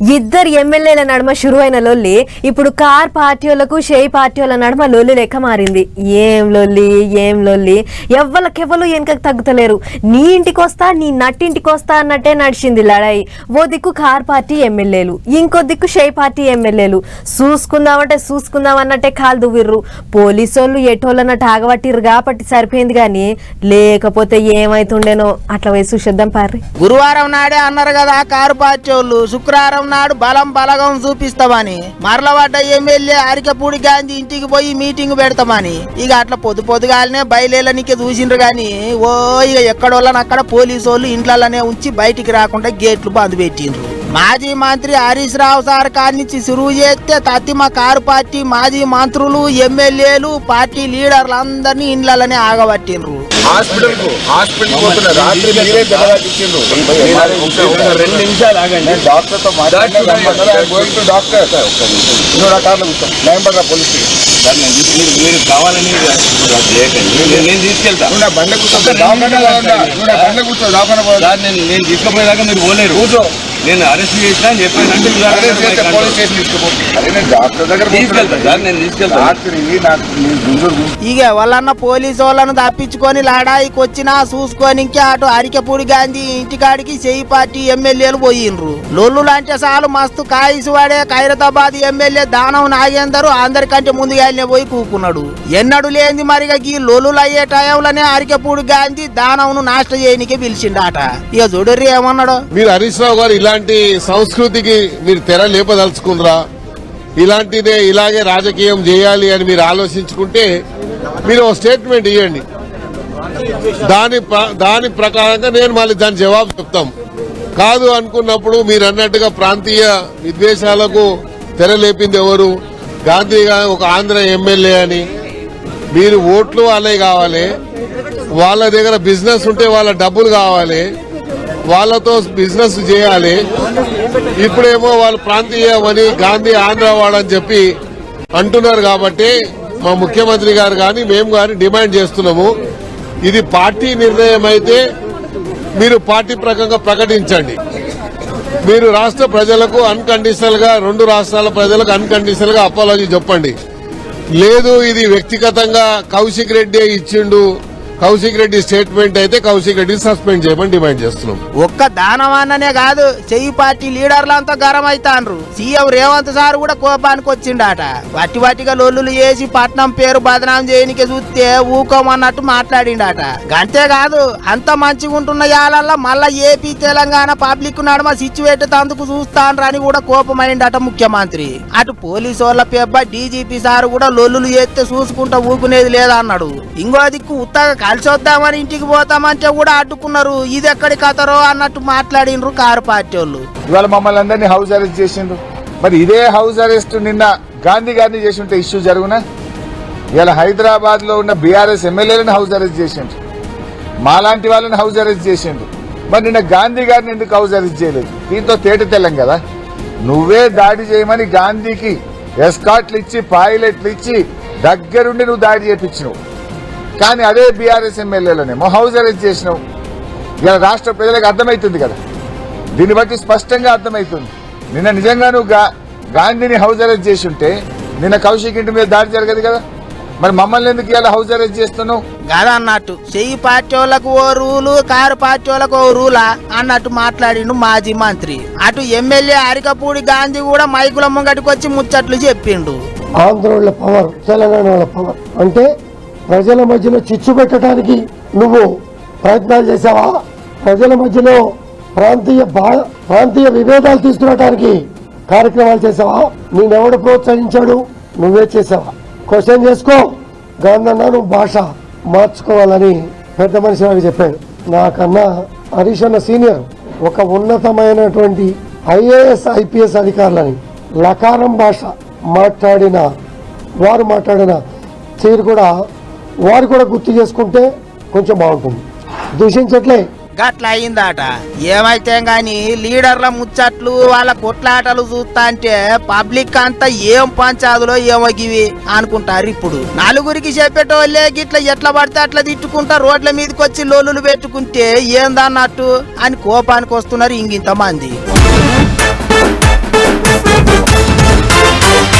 ఇద్దరు ఎమ్మెల్యేల నడుమ షురువైన లొల్లి ఇప్పుడు కార్ పార్టీ వాళ్ళకు పార్టీల పార్టీ వాళ్ళ నడుమ లొల్లి లెక్క మారింది. ఏం లొల్లి ఏం లొల్లి? ఎవ్వలకెవ్వలు వెనకకు తగ్గుతలేరు. నీ ఇంటికి వస్తా నీ నట్టింటికి వస్తా అన్నట్టే నడిచింది లడాయి. ఓ దిక్కు కార్ పార్టీ ఎమ్మెల్యేలు ఇంకో దిక్కు షేయి పార్టీ ఎమ్మెల్యేలు. చూసుకుందామంటే చూసుకుందాం అన్నట్టే కాలు దువ్విర్రు. పోలీసోళ్ళు ఎటోళ్ళన్నట్టు ఆగబట్టిర్రు కాబట్టి సరిపోయింది కానీ లేకపోతే ఏమైతుండేనో అట్లా వయసు చూసేద్దాం పార్రి. గురువారం నాడే అన్నారు కదా కారు పార్టీ వాళ్ళు శుక్రవారం నాడు బలం బలగం చూపిస్తామని. మరలవాడ ఎమ్మెల్యే అరికపూడి గాంధీ ఇంటికి పోయి మీటింగ్ పెడతామని. ఇక అట్లా పొద్దు పొద్దుగాలనే బయలుదేరనికే చూసిండ్రు గాని ఓ ఇక ఎక్కడోళ్ళని అక్కడ పోలీసు వాళ్ళు ఇంట్లోనే ఉంచి బయటికి రాకుండా గేట్లు బంద్ పెట్టిండ్రు. మాజీ మంత్రి హరీష్ రావు సార్ కాడి నుంచి సురువు చేస్తే తత్తిమ కారు పార్టీ మాజీ మంత్రులు ఎమ్మెల్యేలు పార్టీ లీడర్లు అందరినీ ఇండ్లలోనే ఆగబట్టిండ్రు. హాస్పిటల్కు హాస్పిటల్ పోతున్నా రాత్రి మీరే దెబ్బతిచ్చిండ్రు రెండు నిమిషాలు ఆగండి. డాక్టర్తో మాట్లాడి డాక్టర్ నువ్వు నా కార్లో కూర్చో. నయంబర్ పోలీస్ మీరు కావాలని నేను తీసుకెళ్తా. నా బండ కూర్చో. దవాఖానలో ఉన్నా. నువ్వు నా బండ కూర్చో నేను నేను తీసుకుపోయేదాకా మీరు పోలేరు. కూర్చో. నేను అరెస్ట్ చేసినా అని అరెస్ట్ పోలీస్ స్టేషన్ తీసుకుపో అరే నేను డాక్టర్ దగ్గర తీసుకెళ్తా సార్ నేను తీసుకెళ్తా రాత్రి నాకు నీ గుండూరు ఇక వాళ్ళన్న పోలీసు వాళ్ళను తప్పించుకొని లాడాయికి వచ్చినా చూసుకొని ఇంకా అటు అరికపూడి గాంధీ ఇంటికాడికి చెయ్యి పార్టీ ఎమ్మెల్యేలు పోయిండ్రు లొల్లు లాంటి సాలు మస్తు కాయిసు వాడే ఖైరతాబాద్ ఎమ్మెల్యే దానం నాగేందరు అందరికంటే ముందుగానే పోయి కూకున్నాడు. ఎన్నడు లేని మరిగా ఈ లొల్లులు అయ్యే టైంలోనే అరికపూడి గాంధీ దానంను నాష్ట చేయనికే పిలిచిండాట. ఇక చూడర్రి ఏమన్నాడు? మీరు హరీష్ రావు గారు ఇలాంటి సంస్కృతికి మీరు తెర లేపదలుచుకుందరా ఇలాంటిదే ఇలాగే రాజకీయం చేయాలి అని మీరు ఆలోచించుకుంటే మీరు ఒక స్టేట్మెంట్ ఇవ్వండి దాని ప్ర- దాని ప్రకారంగా నేను మళ్ళీ దాని జవాబు చెప్తాం. కాదు అనుకున్నప్పుడు మీరు అన్నట్టుగా ప్రాంతీయ విద్వేషాలకు తెర లేపింది ఎవరు? గాంధీ గారు ఒక ఆంధ్ర ఎమ్మెల్యే అని. మీరు ఓట్లు వాళ్ళే కావాలి. వాళ్ళ దగ్గర బిజినెస్ ఉంటే వాళ్ళ డబ్బులు కావాలి. వాళ్ళతో బిజినెస్ చేయాలి. ఇప్పుడేమో వాళ్ళు ప్రాంతీయమని గాంధీ ఆంధ్రవాడని చెప్పి అంటున్నారు కాబట్టి మా ముఖ్యమంత్రి గారు కానీ మేము కానీ డిమాండ్ చేస్తున్నాము. ఇది పార్టీ నిర్ణయం అయితే మీరు పార్టీ ప్రకంగా ప్రకటించండి. మీరు రాష్ట్ర ప్రజలకు అన్కండిషనల్గా రెండు రాష్ట్రాల ప్రజలకు అన్కండిషనల్గా అపాలజీ చెప్పండి. లేదు ఇది వ్యక్తిగతంగా కౌశిక్ రెడ్డి ఇచ్చిండు కౌశిక్ రెడ్డి స్టేట్మెంట్ అయితే కౌశిక్ రెడ్డి సస్పెండ్ చేయమని డిమాండ్ చేస్తున్నాం. ఒక్క దానవాన్ననే కాదు చెయ్యి పార్టీ లీడర్లంతా గరం అయితాండ్రు సీఎం రేవంత్ సార్ కూడా కోపానికి వచ్చిండాట. వాటి వట్టిగా లొల్లులు చేసి పట్నం పేరు బదనాం చేయనికే చూస్తే ఊకోమన్నట్టు మాట్లాడిండట. గంతే కాదు అంత మంచిగా ఉంటున్న యాలల్లా మళ్ళా ఏపీ తెలంగాణ పబ్లిక్ నడమ సిచ్యువేట్ తందుకు చూస్తాండ్రని కూడా కోపమైండట ముఖ్యమంత్రి. అటు పోలీసు వాళ్ళ పెబ్బ డీజీపీ సార్ కూడా లొల్లులు చేస్తే చూసుకుంటా ఊకునేది లేదన్నాడు. ఇంకో దిక్కు ఉత్తగా కలిసి వద్దామని ఇంటికి పోతామంటే కూడా అడ్డుకున్నారు. ఇది ఎక్కడి కథరో అన్నట్టు మాట్లాడిండ్రు కారు పార్టీ వాళ్ళు ఇవాళ మమ్మల్ని అందరినీ హౌస్ అరెస్ట్ చేసిండ్రు. మరి ఇదే హౌస్ అరెస్ట్ నిన్న గాంధీ గారిని చేసి ఉంటే ఇష్యూ జరుగునా? ఇవాళ హైదరాబాద్లో ఉన్న బీఆర్ఎస్ ఎమ్మెల్యేలను హౌస్ అరెస్ట్ చేసిండ్రు. మాలాంటి వాళ్ళని హౌస్ అరెస్ట్ చేసిండ్రు. మరి నిన్న గాంధీ గారిని ఎందుకు హౌస్ అరెస్ట్ చేయలేదు? దీంతో తేట తెల్లం కదా? నువ్వే దాడి చేయమని గాంధీకి ఎస్కాట్లు ఇచ్చి పాయిలెట్లు ఇచ్చి దగ్గరుండి నువ్వు దాడి చేపించినావు కానీ అదే బీఆర్ఎస్ ఎమ్మెల్యేలనేమో హౌస్ అరెస్ట్ చేసినావు. ఇలా రాష్ట్ర ప్రజలకు అర్థమవుతుంది కదా. దీన్ని బట్టి స్పష్టంగా అర్థమవుతుంది నిన్న నిజంగా నువ్వు గా- గాంధీని హౌస్ అరెస్ట్ చేసి ఉంటే నిన్న కౌశిక్ ఇంటి మీద దాడి జరగదు కదా. మరి మమ్మల్ని ఎందుకు ఇలా హౌస్ అరెస్ట్ చేస్తున్నావు? అన్నట్టు. చెయ్యి పార్టీ వాళ్ళకు ఓ రూలు కారు పార్టీ వాళ్ళకు ఓ రూలా అన్నట్టు మాట్లాడిండు మాజీ మంత్రి. అటు ఎమ్మెల్యే అరికపూడి గాంధీ కూడా మైకుల ముంగటికి వచ్చి ముచ్చట్లు చెప్పిండు. ఆంధ్ర వాళ్ళ పవర్ తెలంగాణ వాళ్ళ పవర్. అంటే ప్రజల మధ్యలో చిచ్చు పెట్టడానికి నువ్వు ప్రయత్నాలు చేసావా ప్రజల మధ్యలో ప్రాంతీయ భా- ప్రాంతీయ విభేదాలు తీసుకురావడానికి కార్యక్రమాలు చేసావా నేనెవడు ప్రోత్సహించాడు? నువ్వే చేసావా క్వశ్చన్ చేసుకో. గాంధన్న నువ్వు భాష మార్చుకోవాలని పెద్ద మనిషి నాకు చెప్పాడు. నాకన్నా హరీష్ అన్న సీనియర్ ఒక ఉన్నతమైనటువంటి ఐఏఎస్ ఐపీఎస్ అధికారులని లకారం భాష మాట్లాడిన వారు మాట్లాడిన తీరు కూడా వారు కూడా గుర్తు చేసుకుంటే కొంచెం బాగుంటుంది. దూషించట్లే. గట్ల అయిందట ఏమైతే గాని లీడర్ల ముచ్చట్లు వాళ్ళ కొట్లాటలు చూస్తా అంటే పబ్లిక్ అంతా ఏం పంచాదులో ఏమో గివి అనుకుంటారు ఇప్పుడు. నలుగురికి చెప్పేటోళ్ళే గిట్ల ఎట్లా పడితే అట్లా తిట్టుకుంటా రోడ్ల మీదకి వచ్చి లోలులు పెట్టుకుంటే ఏందన్నట్టు అని కోపానికి వస్తున్నారు ఇంగింత మంది